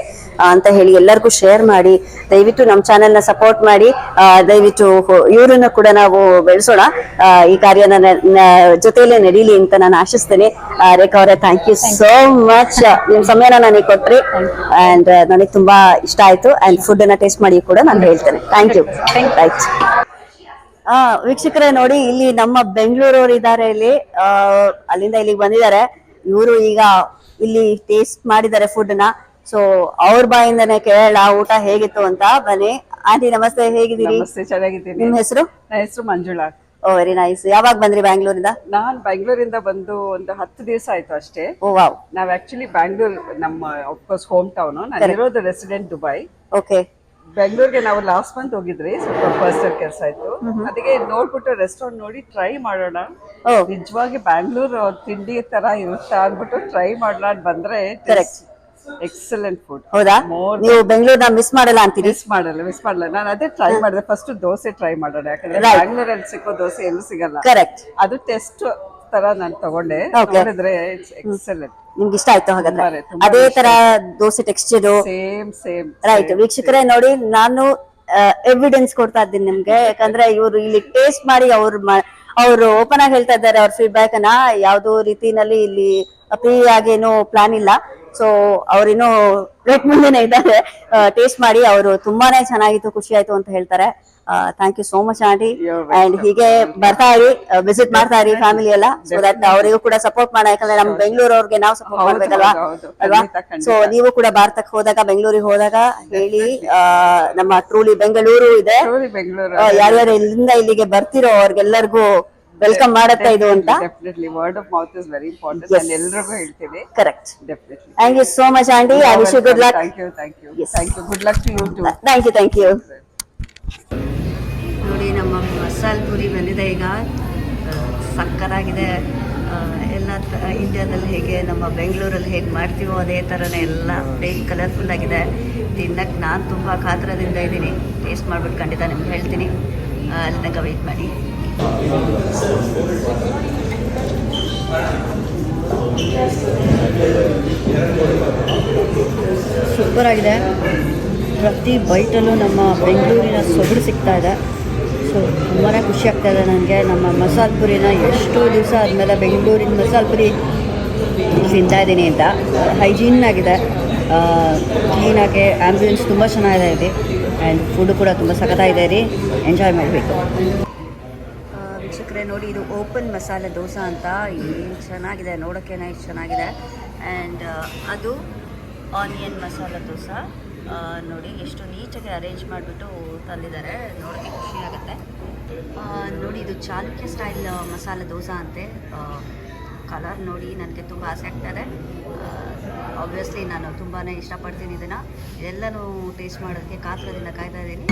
ಅಂತ ಹೇಳಿ ಎಲ್ಲರಿಗೂ ಶೇರ್ ಮಾಡಿ. ದಯವಿಟ್ಟು ನಮ್ಮ ಚಾನೆಲ್ನ ಸಪೋರ್ಟ್ ಮಾಡಿ. ದಯವಿಟ್ಟು ಇವರನ್ನ ಕೂಡ ನಾವು ಬೆಳೆಸೋಣ. ಈ ಕಾರ್ಯನ ಜೊತೆಯಲ್ಲೇ ನಡೀಲಿ ನಾನು ಆಶಿಸ್ತೇನೆ. ರೇಖಾ ಅವರೇ ಥ್ಯಾಂಕ್ ಯು ಸೋ ಮಚ್ ನಿಮ್ ಸಮಯನ ನನಗೆ ಕೊಟ್ರಿ. ಅಂಡ್ ನನಗೆ ತುಂಬಾ ಇಷ್ಟ ಆಯ್ತು. ಅಂಡ್ ಫುಡ್ ಅನ್ನ ಟೇಸ್ಟ್ ಮಾಡಿ ಕೂಡ ನಾನು ಹೇಳ್ತೇನೆ. ಥ್ಯಾಂಕ್ ಯು ರೈಟ್ ಆ ವೀಕ್ಷಕರೇ ನೋಡಿ ಇಲ್ಲಿ ನಮ್ಮ ಬೆಂಗಳೂರವ್ರು ಇದ್ದಾರೆ ಇಲ್ಲಿ. ಆ, ಅಲ್ಲಿಂದ ಇಲ್ಲಿಗೆ ಬಂದಿದ್ದಾರೆ. ಇವರು ಈಗ ಇಲ್ಲಿ ಟೇಸ್ಟ್ ಮಾಡಿದ್ದಾರೆ ಫುಡ್ನ ಸೊ ಅವ್ರ ಬಾಯಿಂದನೇ ಕೇಳೋಣ ಊಟ ಹೇಗಿತ್ತು ಅಂತ. ಬನ್ನಿ. ಆಂಟಿ ನಮಸ್ತೆ. ಹೇಗಿದ್ದೀರಿ? ನಮಸ್ತೆ ಚೆನ್ನಾಗಿದ್ದೀನಿ. ನಿಮ್ ಹೆಸರು? ನನ್ನ ಹೆಸರು ಮಂಜುಳಾ. ಓ ವೆರಿ ನೈಸ್ ಯಾವಾಗ ಬಂದ್ರಿ ಬ್ಯಾಂಗ್ಳೂರಿಂದ? ನಾನ್ ಬೆಂಗಳೂರಿಂದ ಬಂದು ಒಂದು ಹತ್ತು ದಿವಸ ಆಯ್ತು ಅಷ್ಟೇ. Oh wow. ನಾವ್ ಆಕ್ಚುಲಿ ಬ್ಯಾಂಗ್ಳೂರ್ ನಮ್ಮ ಅಫ್ಕೋರ್ಸ್ ಹೋಮ್ ಟೌನ್ ನಾನು ಇರೋದು ರೆಸಿಡೆಂಟ್ ದುಬೈ ಓಕೆ ಬೆಂಗಳೂರಿಗೆ ನಾವು ಲಾಸ್ಟ್ ಮಂತ್ ಹೋಗಿದ್ರಿ ಸ್ವಲ್ಪ ಪರ್ಸನಲ್ ಕೆಲಸ ಆಯ್ತು. ಅದಕ್ಕೆ ನೋಡ್ಬಿಟ್ಟು ರೆಸ್ಟೋರೆಂಟ್ ನೋಡಿ ಟ್ರೈ ಮಾಡೋಣ. ನಿಜವಾಗಿ ಬ್ಯಾಂಗ್ಳೂರ್ ತಿಂಡಿ ತರ ಇರುತ್ತಾ ಅಂದ್ಬಿಟ್ಟು ಟ್ರೈ ಮಾಡೋಣ ಬಂದ್ರೆ Correct. ಎಕ್ಸಲೆಂಟ್ ಫುಡ್ ಹೌದಾ? ನೀವು ಬೆಂಗಳೂರ್ನ ಮಿಸ್ ಮಾಡಲ್ಲ ಅಂತೀರಿ? ಮಿಸ್ ಮಾಡಲ್ಲ ಮಿಸ್ ಮಾಡಲ್ಲ. ನಾನು ಅದೇ ಟ್ರೈ ಮಾಡಿದೆ. ಫಸ್ಟ್ ದೋಸೆ ಟ್ರೈ ಮಾಡೋಣ. ಯಾಕಂದ್ರೆ. ಬ್ಯಾಂಗ್ಳೂರಲ್ಲಿ ಸಿಕ್ಕೋ ದೋಸೆ ಎಲ್ಲೂ ಸಿಗಲ್ಲ. ಕರೆಕ್ಟ್ ಅದು ಟೆಸ್ಟ್ ತರ ನಾನು ತಗೊಂಡೆ. ನೋಡಿದ್ರೆ ಇಟ್ಸ್ ಎಕ್ಸಲೆಂಟ್ ನಿಮ್ಗೆ ಇಷ್ಟ ಆಯ್ತು ಹಾಗಾದ್ರೆ? ಅದೇ ತರ dosa texture same same right ವೀಕ್ಷಕರೇ ನೋಡಿ ನಾನು ಎವಿಡೆನ್ಸ್ ಕೊಡ್ತಾ ಇದ್ದೀನಿ ನಿಮ್ಗೆ. ಯಾಕಂದ್ರೆ ಇವರು ಇಲ್ಲಿ ಟೇಸ್ಟ್ ಮಾಡಿ ಅವ್ರು ಅವರು ಓಪನ್ ಆಗಿ ಹೇಳ್ತಾ ಇದ್ದಾರೆ ಅವ್ರ ಫೀಡ್ಬ್ಯಾಕ್ ಅನ್ನ ಯಾವ್ದೋ ರೀತಿನಲ್ಲಿ ಇಲ್ಲಿ ಫ್ರೀ ಆಗೇನು ಪ್ಲಾನ್ ಇಲ್ಲ. ಸೊ ಅವ್ರಿನ್ನೂ ಪ್ಲೇಟ್ ಮುಂದೆನೆ ಇದ್ದಾರೆ. ಟೇಸ್ಟ್ ಮಾಡಿ ಅವರು ತುಂಬಾನೇ ಚೆನ್ನಾಗಿತ್ತು ಖುಷಿ ಆಯ್ತು ಅಂತ ಹೇಳ್ತಾರೆ. Thank you so much aunty. And ಹೀಗೆ ಬರ್ತಾ ಇರಿ ವಿಸಿಟ್ ಮಾಡ್ತಾ ಇರಿ ಫ್ಯಾಮಿಲಿ ಎಲ್ಲ. ಸೊ ದಟ್ ಅವರಿಗೂ ಕೂಡ ಸಪೋರ್ಟ್ ಮಾಡ ಯಾಕಂದ್ರೆ ನಮ್ ಬೆಂಗಳೂರು ಅವ್ರಿಗೆ ನಾವು ಸಪೋರ್ಟ್ ಮಾಡ್ಬೇಕಲ್ವಾ. ಅಲ್ವಾ. ಸೊ ನೀವು ಕೂಡ ಭಾರತಕ್ಕೆ ಹೋದಾಗ ಬೆಂಗಳೂರಿಗೆ ಹೋದಾಗ ಹೇಳಿ ನಮ್ಮ ಟ್ರೂಲಿ ಬೆಂಗಳೂರು ಇದೆ. ಯಾರ್ಯಾರು ಇಲ್ಲಿಂದ ಇಲ್ಲಿಗೆ ಬರ್ತಿರೋ ಅವ್ರಿಗೆಲ್ಲರಿಗೂ ವೆಲ್ಕಮ್ ಮಾಡುತ್ತಾ ಇದು ಅಂತ? Definitely word of mouth is very important ನಾನು ಎಲ್ಲರಿಗೂ ಹೇಳ್ತೀನಿ. Correct definitely thank you so much aunty I wish you good luck thank you thank you thank you good luck to you too thank you thank you ನೋಡಿ ನಮ್ಮ ಮಸಾಲೆ ಪುರಿ ಬಂದಿದೆ ಈಗ. ಸಕ್ಕರಾಗಿದೆ. ಎಲ್ಲ ಇಂಡಿಯಾದಲ್ಲಿ ಹೇಗೆ ನಮ್ಮ ಬೆಂಗಳೂರಲ್ಲಿ ಹೇಗೆ ಮಾಡ್ತೀವೋ ಅದೇ ಥರನೇ ಎಲ್ಲ ಪ್ಲೇಟ್ ಕಲರ್ಫುಲ್ ಆಗಿದೆ. ತಿನ್ನಕ್ಕೆ ನಾನು ತುಂಬ ಕಾತ್ರದಿಂದ ಇದ್ದೀನಿ. ಟೇಸ್ಟ್ ಮಾಡ್ಬಿಟ್ಟು ಖಂಡಿತ ನಿಮ್ಗೆ ಹೇಳ್ತೀನಿ. ಅಲ್ಲಿ ತನಕ ವೆಯ್ಟ್ ಮಾಡಿ. ಸೂಪರ್ ಆಗಿದೆ ಪ್ರತಿ ಬೈಟಲ್ಲೂ ನಮ್ಮ ಬೆಂಗಳೂರಿನ ಸೊಗಡು ಸಿಗ್ತಾ ಇದೆ. ಸೊ ತುಂಬಾ ಖುಷಿ ಆಗ್ತಾ ಇದೆ ನನಗೆ ನಮ್ಮ ಮಸಾಲೆ ಪುರಿನ ಎಷ್ಟು ದಿವಸ ಆದಮೇಲೆ ಬೆಂಗಳೂರಿನ ಮಸಾಲೆ ಪುರಿ ತಿಂತಾ ಇದ್ದೀನಿ ಅಂತ. ಹೈಜೀನ್ ಆಗಿದೆ. ಕ್ಲೀನಾಗಿ ಆ್ಯಂಬುಲೆನ್ಸ್ ತುಂಬ ಚೆನ್ನಾಗಿದೆ ಇಲ್ಲಿ. ಆ್ಯಂಡ್ ಫುಡ್ ಕೂಡ ತುಂಬ ಸಖತ್ತಾಗಿದೆ ರೀ ಎಂಜಾಯ್ ಮಾಡಬೇಕು. ವೀಕ್ಷಕರೇ ನೋಡಿ, ಇದು ಓಪನ್ ಮಸಾಲೆ ದೋಸೆ ಅಂತ. ಏನು ಚೆನ್ನಾಗಿದೆ ನೋಡೋಕ್ಕೆ ಇಷ್ಟು ಚೆನ್ನಾಗಿದೆ. ಆ್ಯಂಡ್ ಅದು ಆನಿಯನ್ ಮಸಾಲೆ ದೋಸೆ. ನೋಡಿ, ಎಷ್ಟು ನೀಟಾಗಿ ಅರೇಂಜ್ ಮಾಡಿಬಿಟ್ಟು ತಂದಿದ್ದಾರೆ. ನೋಡೋಕ್ಕೆ ಖುಷಿ ಆಗುತ್ತೆ. ನೋಡಿ, ಇದು ಚಾಲುಕ್ಯ ಸ್ಟೈಲ್ ಮಸಾಲೆ ದೋಸೆ ಅಂತೆ. ಕಲರ್ ನೋಡಿ, ನನಗೆ ತುಂಬ ಆಸೆ ಆಗ್ತದೆ ಆಬ್ವಿಯಸ್ಲಿ ನಾನು ತುಂಬಾ ಇಷ್ಟಪಡ್ತೀನಿ ಇದನ್ನು. ಇದೆಲ್ಲನೂ ಟೇಸ್ಟ್ ಮಾಡೋದಕ್ಕೆ ಕಾತ್ರದಿಂದ ಕಾಯ್ತಾ ಇದ್ದೀನಿ.